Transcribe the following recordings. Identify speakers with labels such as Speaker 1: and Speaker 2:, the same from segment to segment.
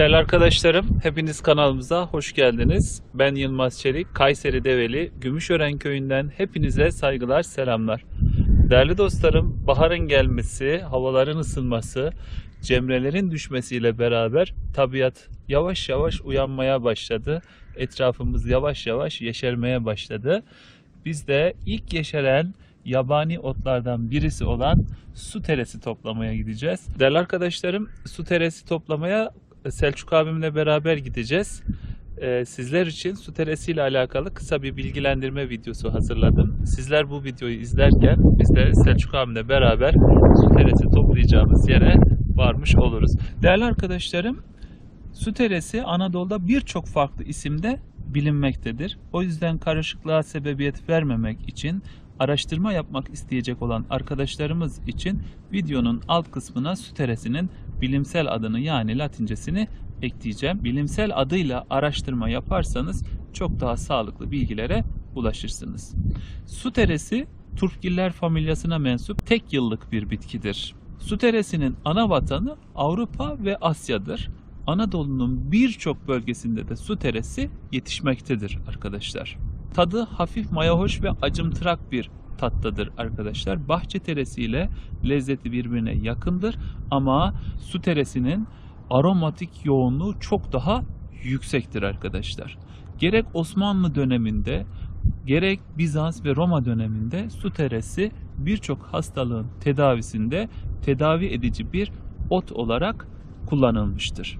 Speaker 1: Değerli arkadaşlarım, hepiniz kanalımıza hoş geldiniz. Ben Yılmaz Çelik, Kayseri Develi, Gümüşören köyünden hepinize saygılar, selamlar. Değerli dostlarım, baharın gelmesi, havaların ısınması, cemrelerin düşmesiyle beraber tabiat yavaş yavaş uyanmaya başladı. Etrafımız yavaş yavaş yeşermeye başladı. Biz de ilk yeşeren yabani otlardan birisi olan su teresi toplamaya gideceğiz. Değerli arkadaşlarım, su teresi toplamaya Selçuk abimle beraber gideceğiz. Ee, sizler için su teresi ile alakalı kısa bir bilgilendirme videosu hazırladım. Sizler bu videoyu izlerken biz de Selçuk abimle beraber su teresi toplayacağımız yere varmış oluruz. Değerli arkadaşlarım, su teresi Anadolu'da birçok farklı isimde bilinmektedir. O yüzden karışıklığa sebebiyet vermemek için araştırma yapmak isteyecek olan arkadaşlarımız için videonun alt kısmına su teresinin bilimsel adını yani latincesini ekleyeceğim. Bilimsel adıyla araştırma yaparsanız çok daha sağlıklı bilgilere ulaşırsınız. Su teresi turpgiller familyasına mensup tek yıllık bir bitkidir. Su teresinin ana vatanı Avrupa ve Asya'dır. Anadolu'nun birçok bölgesinde de su teresi yetişmektedir arkadaşlar. Tadı hafif mayahoş ve acımtırak bir tattadır arkadaşlar. Bahçe teresi ile lezzeti birbirine yakındır ama su teresinin aromatik yoğunluğu çok daha yüksektir arkadaşlar. Gerek Osmanlı döneminde gerek Bizans ve Roma döneminde su teresi birçok hastalığın tedavisinde tedavi edici bir ot olarak kullanılmıştır.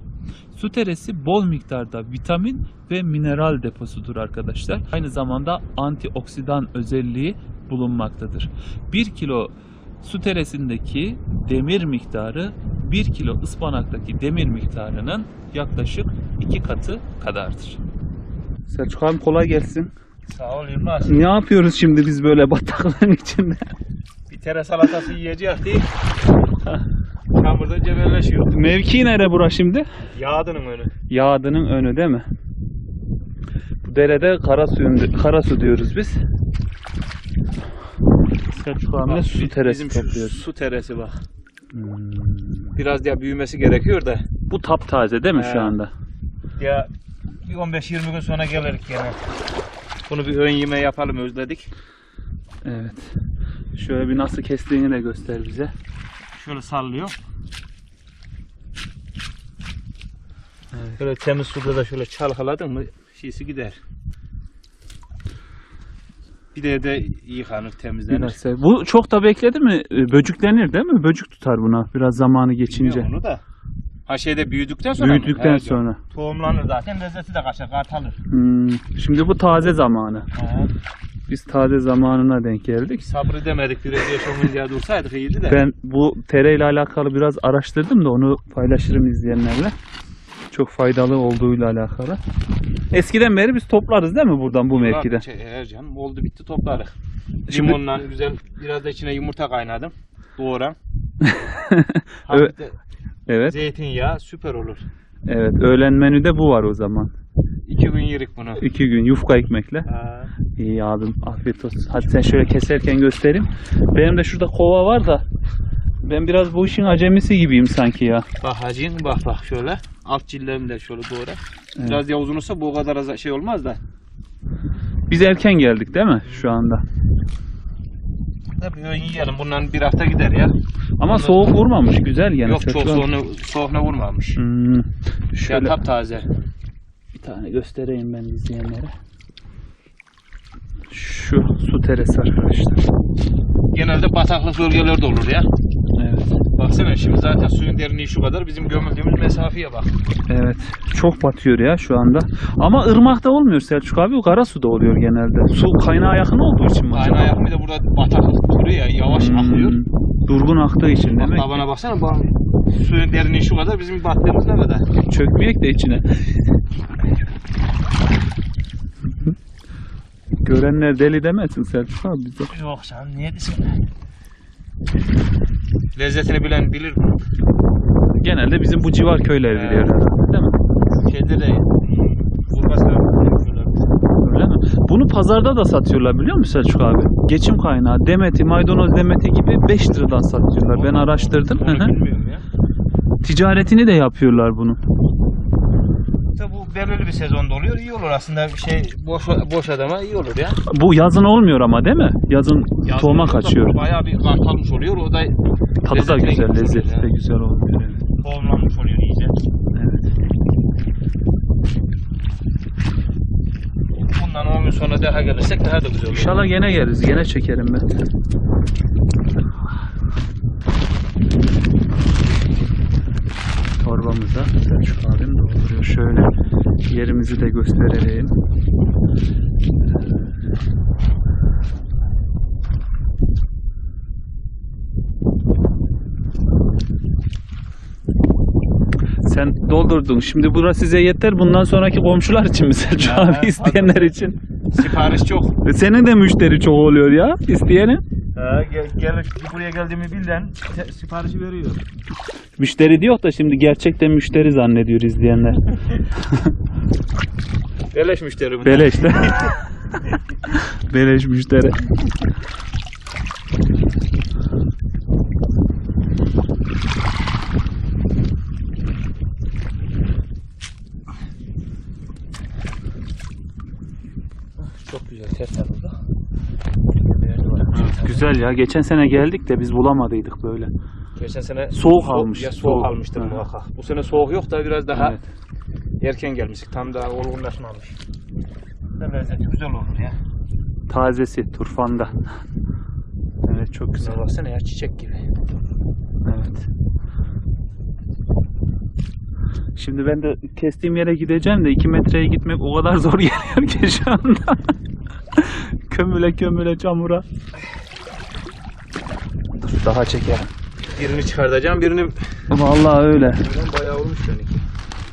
Speaker 1: Su teresi bol miktarda vitamin ve mineral deposudur arkadaşlar. Aynı zamanda antioksidan özelliği bulunmaktadır. 1 kilo su teresindeki demir miktarı 1 kilo ıspanaktaki demir miktarının yaklaşık 2 katı kadardır. Selçuk abi kolay gelsin.
Speaker 2: Sağ ol Yılmaz.
Speaker 1: Ne yapıyoruz şimdi biz böyle bataklığın içinde?
Speaker 2: Bir tere salatası yiyeceğiz değil. Çamurda cebelleşiyor.
Speaker 1: Mevki nere bura şimdi?
Speaker 2: Yağdının önü.
Speaker 1: Yağdının önü değil mi? Bu derede kara, suyun, kara su diyoruz biz. Selçuk abimle
Speaker 2: Bak,
Speaker 1: su teresi
Speaker 2: Bizim şu
Speaker 1: topluyoruz.
Speaker 2: su teresi bak.
Speaker 1: Hmm.
Speaker 2: Biraz ya büyümesi gerekiyor da.
Speaker 1: Bu taptaze değil mi
Speaker 2: He.
Speaker 1: şu anda?
Speaker 2: Ya bir 15-20 gün sonra gelirik gene. Bunu bir ön yeme yapalım özledik.
Speaker 1: Evet. Şöyle bir nasıl kestiğini de göster bize.
Speaker 2: Şöyle sallıyor.
Speaker 1: Evet.
Speaker 2: Şöyle temiz suda da şöyle çalkaladın mı şeysi gider. Bir de de yıkanır, temizlenir.
Speaker 1: Biraz sev- Bu çok da bekledi mi e, böcüklenir değil mi? Böcük tutar buna biraz zamanı geçince.
Speaker 2: Bilmiyorum onu da. Ha şeyde büyüdükten sonra mı?
Speaker 1: Büyüdükten
Speaker 2: He,
Speaker 1: sonra.
Speaker 2: Tohumlanır zaten lezzeti de kaçar, kartalır.
Speaker 1: Hmm. Şimdi bu taze zamanı.
Speaker 2: Ha.
Speaker 1: Biz taze zamanına denk geldik.
Speaker 2: Sabredemedik biraz yaşamın diye dursaydık iyiydi de.
Speaker 1: Ben bu tereyle alakalı biraz araştırdım da onu paylaşırım izleyenlerle. Çok faydalı olduğuyla alakalı. Eskiden beri biz toplarız değil mi buradan bu mevkide?
Speaker 2: Şey, her canım oldu bitti toplarız.
Speaker 1: Şimdi-
Speaker 2: Limonla güzel biraz da içine yumurta kaynadım. Hafif de
Speaker 1: Evet,
Speaker 2: zeytinyağı süper olur.
Speaker 1: evet. Öğlen menüde bu var o zaman.
Speaker 2: İki gün yerik bunu.
Speaker 1: İki gün yufka ekmekle.
Speaker 2: Ha.
Speaker 1: İyi abim, afiyet olsun. Hadi sen şöyle keserken göstereyim. Benim de şurada kova var da ben biraz bu işin acemisi gibiyim sanki ya.
Speaker 2: Bak hacın bak bak şöyle. Alt cillerini de şöyle doğra.
Speaker 1: Evet.
Speaker 2: Biraz ya uzun olsa bu kadar az şey olmaz da.
Speaker 1: Biz erken geldik değil mi şu anda?
Speaker 2: Tabii yiyelim. Bundan bir hafta gider ya.
Speaker 1: Ama
Speaker 2: Onu-
Speaker 1: soğuk vurmamış, güzel yani.
Speaker 2: Yok çok soğuk, soğukna vurmamış.
Speaker 1: Hmm.
Speaker 2: Ya
Speaker 1: Şöyle
Speaker 2: taptaze.
Speaker 1: Tane göstereyim ben izleyenlere. Şu su teresi arkadaşlar.
Speaker 2: Genelde bataklık bölgelerde olur ya.
Speaker 1: Evet.
Speaker 2: Baksana şimdi zaten suyun derinliği şu kadar. Bizim gömüldüğümüz mesafeye bak.
Speaker 1: Evet. Çok batıyor ya şu anda. Ama ırmakta olmuyor Selçuk abi. O kara suda oluyor genelde. Su kaynağa yakın olduğu için mi acaba?
Speaker 2: Kaynağı yakın bir de burada bataklık duruyor ya yavaş
Speaker 1: Hmm,
Speaker 2: akıyor.
Speaker 1: Durgun aktığı için
Speaker 2: Bak
Speaker 1: demek.
Speaker 2: tabana baksana bak. Suyun derinliği şu kadar bizim battığımız ne kadar.
Speaker 1: Çökmeyek de içine. Görenler deli demesin Selçuk abi bize.
Speaker 2: Yok canım niye desin? Lezzetini bilen bilir bunu.
Speaker 1: Genelde bizim bu civar köyler
Speaker 2: He.
Speaker 1: biliyor herhalde değil mi?
Speaker 2: Şeyde de şöyle.
Speaker 1: Öyle mi? Bunu pazarda da satıyorlar biliyor musun Selçuk abi? Geçim kaynağı. Demeti, maydanoz demeti gibi 5 liradan satıyorlar. Ben araştırdım.
Speaker 2: Onu.
Speaker 1: Ticaretini de yapıyorlar bunun.
Speaker 2: İşte bu belirli bir sezonda oluyor. iyi olur aslında bir şey boş boş adama iyi olur ya.
Speaker 1: Bu yazın olmuyor ama değil mi? Yazın
Speaker 2: Yazın
Speaker 1: tohuma kaçıyor.
Speaker 2: Bayağı bir kalmış oluyor. O da
Speaker 1: Tadı da güzel, lezzeti
Speaker 2: oluyor
Speaker 1: de güzel oluyor. Evet.
Speaker 2: tohumlanmış oluyor iyice.
Speaker 1: evet.
Speaker 2: Bundan 10 gün sonra daha gelirsek daha da güzel olur.
Speaker 1: İnşallah gene geliriz. Gene çekerim ben. Torbamıza Selçuk abim dolduruyor. Şöyle yerimizi de gösterelim. Sen doldurdun. Şimdi burası size yeter. Bundan sonraki komşular için mi Selçuk abi? isteyenler için.
Speaker 2: Sipariş çok.
Speaker 1: E, Senin de müşteri çok oluyor ya isteyenin.
Speaker 2: Ha, gel, gel, buraya geldiğimi bilen te- siparişi veriyor.
Speaker 1: Müşteri diyor da şimdi gerçekten müşteri zannediyor izleyenler.
Speaker 2: Beleş müşteri.
Speaker 1: Beleş de. Beleş müşteri.
Speaker 2: Çok güzel tertemiz burada.
Speaker 1: Güzel ya. Geçen sene geldik de biz bulamadıydık böyle.
Speaker 2: Geçen sene
Speaker 1: Soğuk
Speaker 2: so-
Speaker 1: almış,
Speaker 2: Ya soğuk,
Speaker 1: soğuk.
Speaker 2: almıştır
Speaker 1: Ha.
Speaker 2: muhakkak. Bu sene soğuk yok da biraz daha
Speaker 1: Evet.
Speaker 2: erken gelmiştik. Tam daha olgunlaşmamış. Ne lezzeti güzel olur ya.
Speaker 1: Tazesi turfanda. Evet çok güzel.
Speaker 2: Güzel baksana ya çiçek gibi.
Speaker 1: Evet. Şimdi ben de kestiğim yere gideceğim de 2 metreye gitmek o kadar zor geliyor ki şu anda. kömüle kömüle çamura. Daha çekerim.
Speaker 2: Birini çıkartacağım birini
Speaker 1: Vallahi öyle.
Speaker 2: bayağı olmuş seninki.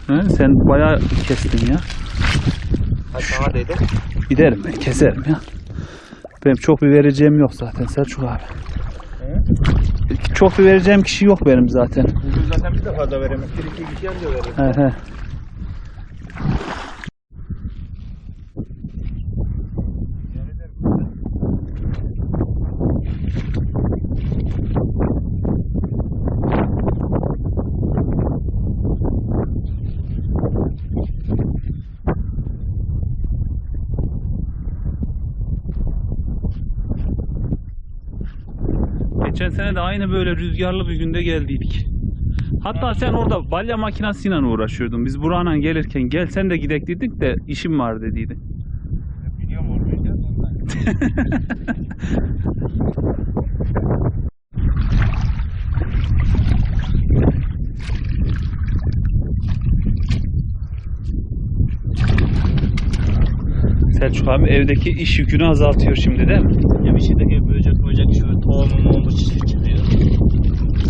Speaker 1: He, sen bayağı kestin ya.
Speaker 2: Hadi sana dedi.
Speaker 1: Giderim ben keserim ya. Benim çok bir vereceğim yok zaten Selçuk abi. Çok bir vereceğim kişi yok benim zaten.
Speaker 2: Bugün zaten bir defa da veremek. Bir iki kişi anca verir.
Speaker 1: He he. Geçen sene de aynı böyle rüzgarlı bir günde geldiydik. Hatta sen orada balya makinesiyle uğraşıyordun. Biz Burhan'a gelirken gel sen de gidek dedik de işim var dediydin.
Speaker 2: Biliyorum olmayacağız ondan.
Speaker 1: Selçuk abi evdeki iş yükünü azaltıyor şimdi değil mi?
Speaker 2: Ya bir şeydeki böcek böcek şu tohumu mumu çıkıyor.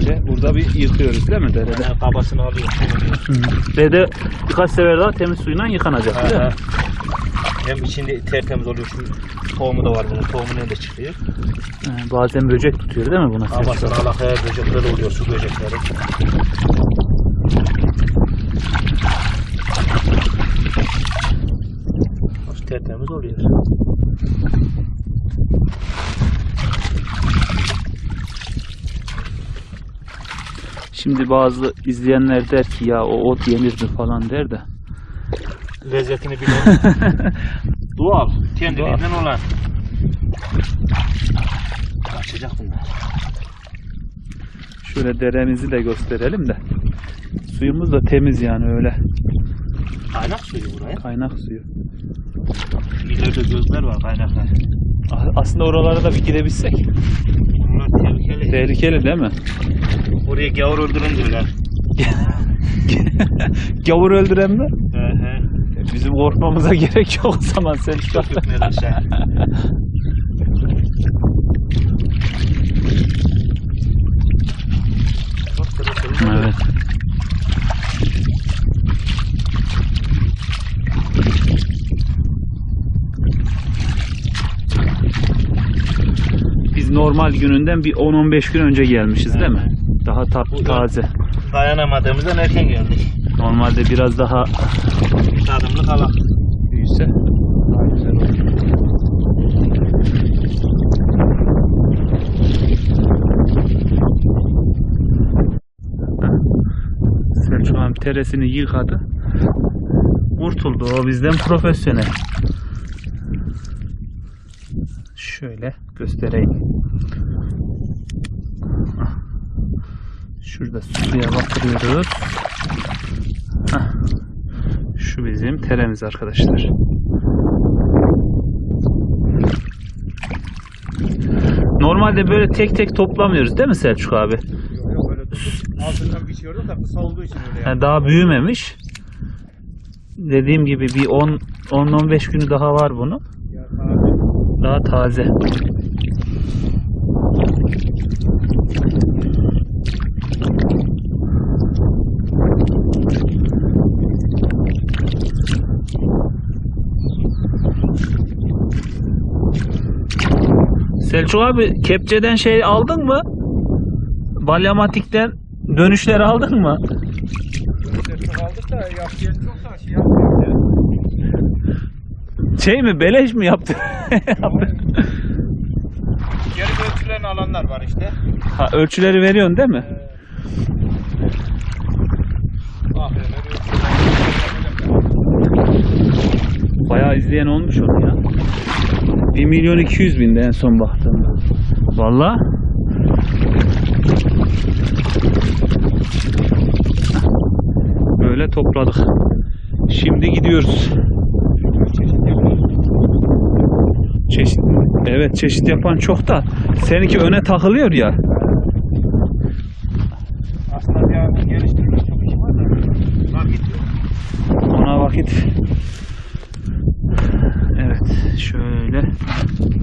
Speaker 1: Ve burada bir yıkıyoruz değil mi derede?
Speaker 2: Yani kabasını alıyor.
Speaker 1: Dede birkaç sefer daha temiz suyla yıkanacak değil mi?
Speaker 2: Hem içinde tertemiz oluyor. Şu tohumu da var bunun. Tohumu de çıkıyor.
Speaker 1: He, Bazen böcek tutuyor değil mi buna
Speaker 2: Kabasını alakaya böcekler oluyor. Su böcekleri. Tertemiz oluyor.
Speaker 1: Şimdi bazı izleyenler der ki ya o ot yenir mi falan der de.
Speaker 2: Lezzetini bilen. Doğal. Kendiliğinden olan. Kaçacak bunlar.
Speaker 1: Şöyle deremizi de gösterelim de. Suyumuz da temiz yani öyle.
Speaker 2: Kaynak suyu buraya.
Speaker 1: Kaynak suyu.
Speaker 2: İleride gözler var kaynaklar.
Speaker 1: Aslında oralara da bir gidebilsek.
Speaker 2: Bunlar tehlikeli.
Speaker 1: Tehlikeli değil mi?
Speaker 2: Oraya gavur öldürün diyorlar.
Speaker 1: Gavur öldüren mi?
Speaker 2: He he.
Speaker 1: Bizim korkmamıza gerek yok o zaman Selçuk
Speaker 2: Çok
Speaker 1: abi.
Speaker 2: yok aşağı.
Speaker 1: Evet. Biz normal gününden bir 10-15 gün önce gelmişiz değil mi? Daha ta- taze.
Speaker 2: Dayanamadığımızdan erken geldik.
Speaker 1: Normalde biraz daha
Speaker 2: Tadımlı kala.
Speaker 1: büyüse daha güzel olur. teresini yıkadı. Kurtuldu o bizden profesyonel. Şöyle göstereyim. Şurada suya batırıyoruz. Şu bizim teremiz arkadaşlar. Normalde böyle tek tek toplamıyoruz değil mi Selçuk abi?
Speaker 2: Altından biçiyorduk da kısa olduğu için öyle
Speaker 1: Yani daha büyümemiş. Dediğim gibi bir 10 10-15 günü daha var bunu. Daha taze. Selçuk abi kepçeden şey aldın mı? Balyamatikten dönüşleri aldın mı?
Speaker 2: Aldık da da şey yapmıyor.
Speaker 1: Şey mi beleş mi yaptı?
Speaker 2: Geri ölçülerini alanlar var işte.
Speaker 1: ha, ölçüleri veriyorsun değil mi?
Speaker 2: Ee,
Speaker 1: Bayağı izleyen olmuş onu ya. 1 milyon 200 binde en son baktığımda. Valla. Böyle topladık. Şimdi gidiyoruz. Çeşit, evet çeşit yapan çok da seninki öne takılıyor ya.
Speaker 2: Aslında ya geliştirmek çok işi var da. Vakit yok.
Speaker 1: Ona vakit. Evet, şöyle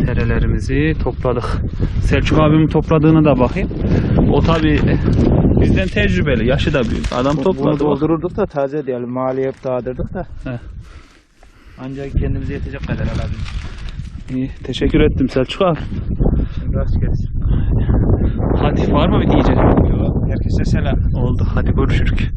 Speaker 1: terelerimizi topladık. Selçuk abimin topladığını da bakayım. O tabi bizden tecrübeli, yaşı da büyük. Adam topladı.
Speaker 2: Bunu doldururduk da taze diyelim. Maliye hep dağıtırdık da.
Speaker 1: He.
Speaker 2: Ancak kendimize yetecek kadar alabiliriz.
Speaker 1: İyi, teşekkür ettim Selçuk abi.
Speaker 2: Şimdi rast gelsin.
Speaker 1: Hadi var mı bir diyeceğim?
Speaker 2: Herkese selam.
Speaker 1: Oldu, hadi görüşürük.